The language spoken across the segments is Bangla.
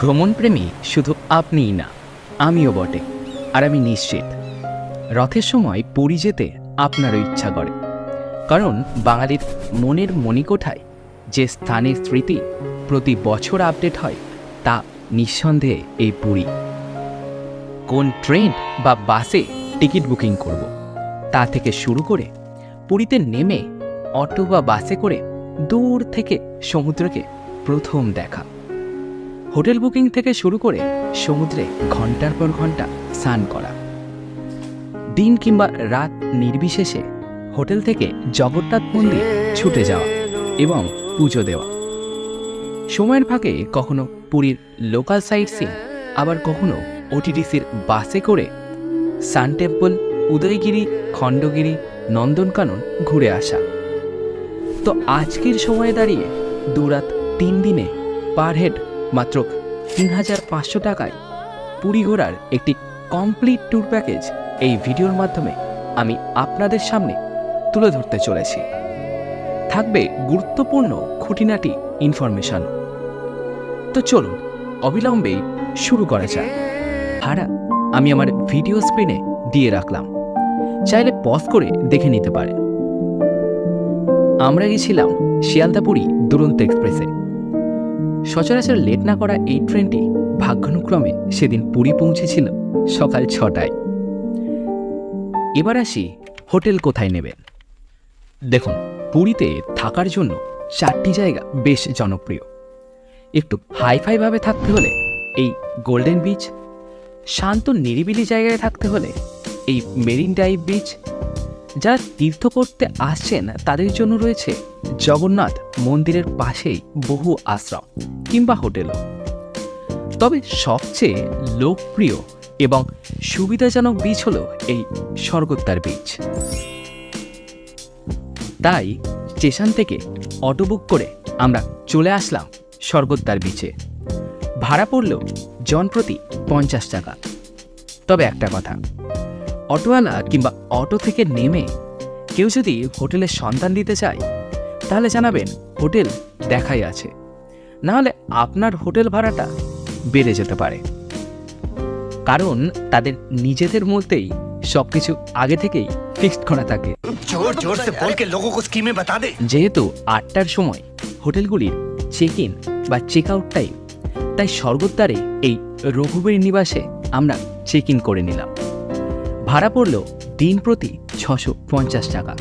ভ্রমণপ্রেমী শুধু আপনিই না, আমিও বটে, আর আমি নিশ্চিত। রথের সময় পুরী যেতে আপনারও ইচ্ছা করে। কারণ বাঙালির মনের মণিকোঠায় যে স্থানের স্মৃতি প্রতি বছর আপডেট হয়, তা নিঃসন্দেহে এই পুরী। কোন ট্রেন বা বাসে টিকিট বুকিং করব, তা থেকে শুরু করে পুরীতে নেমে অটো বা বাসে করে দূর থেকে সমুদ্রকে প্রথম দেখা। হোটেল বুকিং থেকে শুরু করে সমুদ্রে ঘণ্টার পর ঘণ্টা স্নান করা। দিন কিংবা রাত নির্বিশেষে হোটেল থেকে জগন্নাথ মন্দির ছুটে যাওয়া এবং পুজো দেওয়া। সময়ের ফাঁকে কখনো পুরীর লোকাল সাইট সিন আবার কখনো ওটিডিসির বাসে করে সান টেম্পল, উদয়গিরি, খণ্ডগিরি, নন্দনকানন ঘুরে আসা। তো আজকের সময়ে দাঁড়িয়ে দুরাত তিন দিনে পার হেড মাত্র তিন হাজার পাঁচশো টাকায় পুরী ঘোরার একটি কমপ্লিট ট্যুর প্যাকেজ এই ভিডিওর মাধ্যমে আমি আপনাদের সামনে তুলে ধরতে চলেছি। থাকবে গুরুত্বপূর্ণ খুঁটিনাটি ইনফরমেশন তো চলুন, অবিলম্বেই শুরু করা যাক। ভাড়া আমি আমার ভিডিও স্ক্রিনে দিয়ে রাখলাম। চাইলে পজ করে দেখে নিতে পারেন। আমরা গেছিলাম শিয়ালদাপুরি দুরন্ত এক্সপ্রেসে সচরাচর লেট না করা এই ট্রেনটি ভাগ্যানুক্রমে সেদিন পুরী পৌঁছেছিল সকাল ছটায়। এবার আসি হোটেল কোথায় নেবেন। দেখুন, পুরীতে থাকার জন্য চারটি জায়গা বেশ জনপ্রিয়। একটু হাইফাইভাবে থাকতে হলে এই গোল্ডেন বিচ শান্ত নিরিবিলি জায়গায় থাকতে হলে এই মেরিন ড্রাইভ বিচ যারা তীর্থ করতে আসছেন তাদের জন্য রয়েছে জগন্নাথ মন্দিরের পাশেই বহু আশ্রম কিংবা হোটেলও তবে সবচেয়ে লোকপ্রিয় এবং সুবিধাজনক বিচ হল এই স্বর্গদ্বার বিচ তাই স্টেশন থেকে অটো বুক করে আমরা চলে আসলাম স্বর্গদ্বার বিচে ভাড়া পড়ল জনপ্রতি পঞ্চাশ টাকা। তবে একটা কথা, অটোওয়ালা কিংবা অটো থেকে নেমে কেউ যদি হোটেলের সন্ধান দিতে চায় তাহলে জানাবেন হোটেল দেখাই আছে। নাহলে আপনার হোটেল ভাড়াটা বেড়ে যেতে পারে। কারণ তাদের নিজেদের মধ্যেই সব কিছু আগে থেকেই ফিক্সড করা থাকে। যেহেতু আটটার সময় হোটেলগুলির চেক ইন বা চেক আউট টাইম তাই স্বর্গদ্বারে এই রঘুবীর নিবাসে আমরা চেক ইন করে নিলাম। ভাড়া পড়ল দিন প্রতি ছশো টাকা।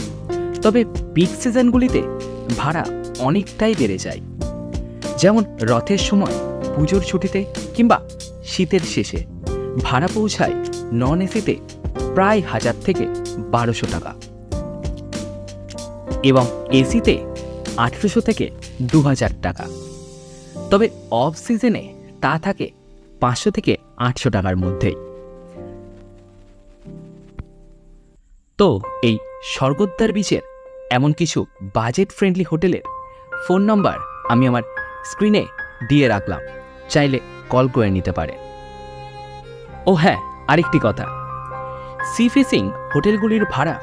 তবে পিক সিজনগুলিতে ভাড়া অনেকটাই বেড়ে যায়। যেমন রথের সময়, পুজোর ছুটিতে কিংবা শীতের শেষে ভাড়া পৌঁছায় নন এসিতে প্রায় হাজার থেকে বারোশো টাকা। এবং এসিতে আঠেরোশো থেকে দু হাজার টাকা। তবে অফ সিজনে তা থাকে পাঁচশো থেকে আটশো টাকার মধ্যেই। তো এই স্বর্গদ্বার বিচের এমন কিছু বাজেট ফ্রেন্ডলি হোটেলের ফোন নম্বর আমি আমার স্ক্রিনে দিয়ে রাখলাম। চাইলে কল করে নিতে পারে। ও হ্যাঁ আরেকটি কথা। সি ফেসিং হোটেলগুলির ভাড়া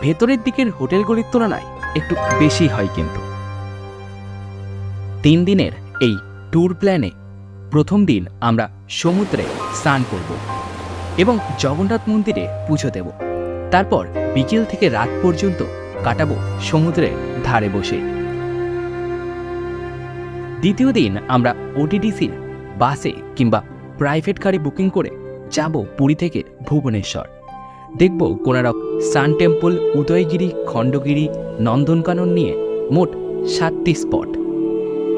ভেতরের দিকের হোটেলগুলির তুলনায় একটু বেশি হয় কিন্তু। তিন দিনের এই ট্যুর প্ল্যানে প্রথম দিন আমরা সমুদ্রে স্নান করব এবং জগন্নাথ মন্দিরে পুজো দেব। তারপর বিকেল থেকে রাত পর্যন্ত কাটাবো, সমুদ্রের ধারে বসে। দ্বিতীয় দিন আমরা ওটিডিসির বাসে কিংবা প্রাইভেট গাড়ি বুকিং করে যাব পুরী থেকে ভুবনেশ্বর। দেখব কোনারক সান টেম্পল, উদয়গিরি, খণ্ডগিরি, নন্দনকানন নিয়ে মোট সাতটি স্পট।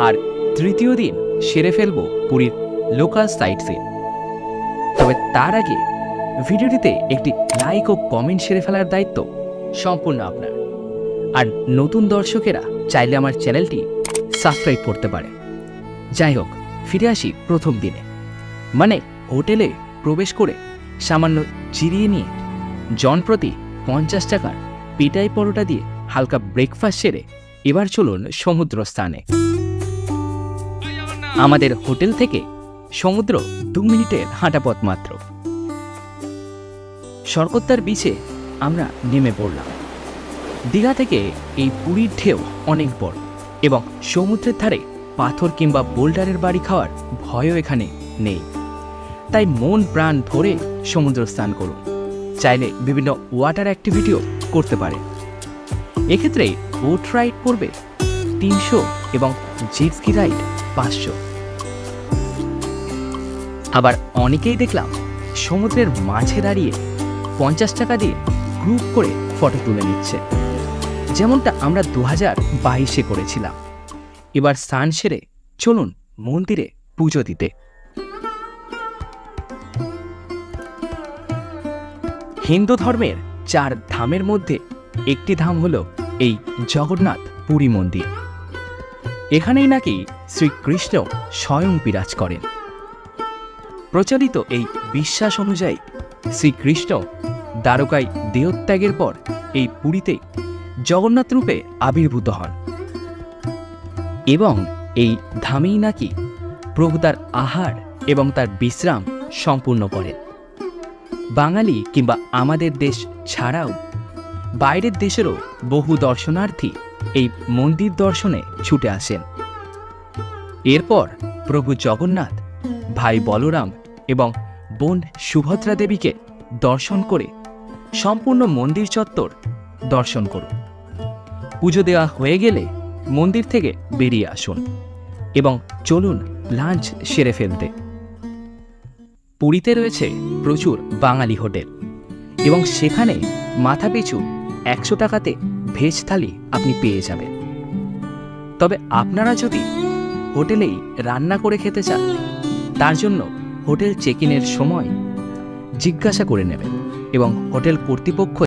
আর তৃতীয় দিন সেরে ফেলব পুরীর লোকাল সাইট সিন। তবে তার আগে ভিডিওটিতে একটি লাইক ও কমেন্ট সেরে ফেলার দায়িত্ব সম্পূর্ণ আপনার। আর নতুন দর্শকেরা চাইলে আমার চ্যানেলটি সাবস্ক্রাইব করতে পারে। যাই হোক, ফিরে আসি প্রথম দিনে। মানে হোটেলে প্রবেশ করে সামান্য চিরিয়ে নিয়ে জনপ্রতি পঞ্চাশ টাকার পেটাই পরোটা দিয়ে হালকা ব্রেকফাস্ট সেরে এবার চলুন সমুদ্র স্থানে। আমাদের হোটেল থেকে সমুদ্র দু মিনিটের হাঁটা পথ মাত্র সরকত্তার বিচে আমরা নেমে পড়লাম। দীঘা থেকে এই পুরীর ঢেউ অনেক বড় এবং সমুদ্রের ধারে পাথর কিংবা বোল্ডারের বাড়ি খাওয়ার ভয়ও এখানে নেই। তাই মন প্রাণ ভরে সমুদ্র স্নান করুন। চাইলে বিভিন্ন ওয়াটার অ্যাক্টিভিটিও করতে পারে এক্ষেত্রে বোট রাইড পড়বে তিনশো এবং জিপস্কি রাইড পাঁচশো। আবার অনেকেই দেখলাম সমুদ্রের মাঝে দাঁড়িয়ে পঞ্চাশ টাকা দিয়ে গ্রুপ করে ফটো তুলে নিচ্ছে। যেমনটা আমরা দু হাজার বাইশে করেছিলাম। এবার স্নান সেরে চলুন মন্দিরে পুজো দিতে। হিন্দু ধর্মের চার ধামের মধ্যে একটি ধাম হল এই জগন্নাথ পুরী মন্দির। এখানেই নাকি শ্রীকৃষ্ণ স্বয়ং বিরাজ করেন। প্রচলিত এই বিশ্বাস অনুযায়ী শ্রীকৃষ্ণ দ্বারকায় দেহত্যাগের পর এই পুরীতে জগন্নাথ রূপে আবির্ভূত হন। এবং এই ধামেই নাকি প্রভু তার আহার এবং তার বিশ্রাম সম্পূর্ণ করেন। বাঙালি কিংবা আমাদের দেশ ছাড়াও বাইরের দেশেরও বহু দর্শনার্থী এই মন্দির দর্শনে ছুটে আসেন। এরপর প্রভু জগন্নাথ, ভাই বলরাম এবং বোন সুভদ্রা দেবীকে দর্শন করে সম্পূর্ণ মন্দির চত্বর দর্শন করুন। পুজো দেওয়া হয়ে গেলে মন্দির থেকে বেরিয়ে আসুন এবং চলুন লাঞ্চ সেরে ফেলতে। পুরীতে রয়েছে প্রচুর বাঙালি হোটেল এবং সেখানে মাথাপিছু একশো টাকাতে ভেজ থালি আপনি পেয়ে যাবেন। তবে আপনারা যদি হোটেলেই রান্না করে খেতে চান, তার জন্য হোটেল চেক ইনের সময় জিজ্ঞাসা করে নেবেন এবং হোটেল কর্তৃপক্ষ